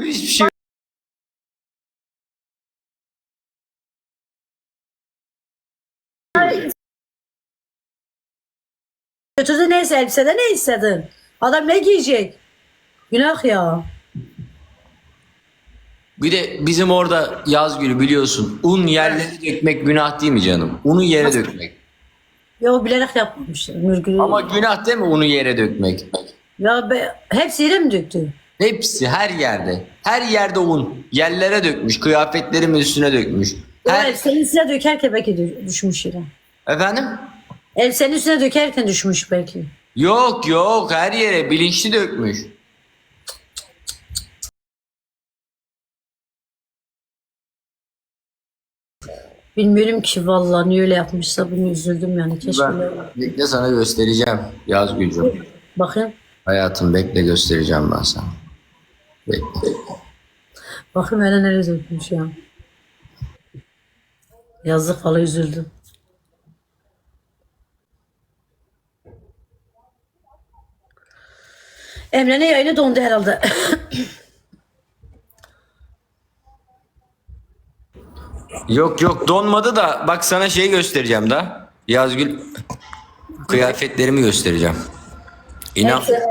Hiçbir şey yok. Götürdü neyse elbisede ne istedin? Adam ne giyecek? Günah ya. Bir de bizim orada yaz günü biliyorsun. Un yerlere dökmek günah değil mi canım? Unu yere dökmek. Ya o bilerek yapmamış. Mürgülü. Ama günah değil mi unu yere dökmek? Ya be, hepsi yere mi döktü? Hepsi her yerde. Her yerde un. Yerlere dökmüş. Kıyafetlerimin üstüne dökmüş. O Her... elbisenin üstüne dökerken belki düşmüş yere. Efendim? Elbisenin üstüne dökerken düşmüş belki. Yok yok her yere bilinçli dökmüş. Bilmiyorum ki vallahi niye öyle yapmışsa bunu üzüldüm yani. Keşke Ben bekle sana göstereceğim yaz gücüm. Bakayım. Hayatım bekle göstereceğim ben sana. Bakayım hele nereye dökmüş ya. Yazık falan üzüldüm. Emre'nin yayını dondu herhalde. Yok yok donmadı da bak sana şey göstereceğim da. Yazgül kıyafetlerimi göstereceğim. İnan Elbise-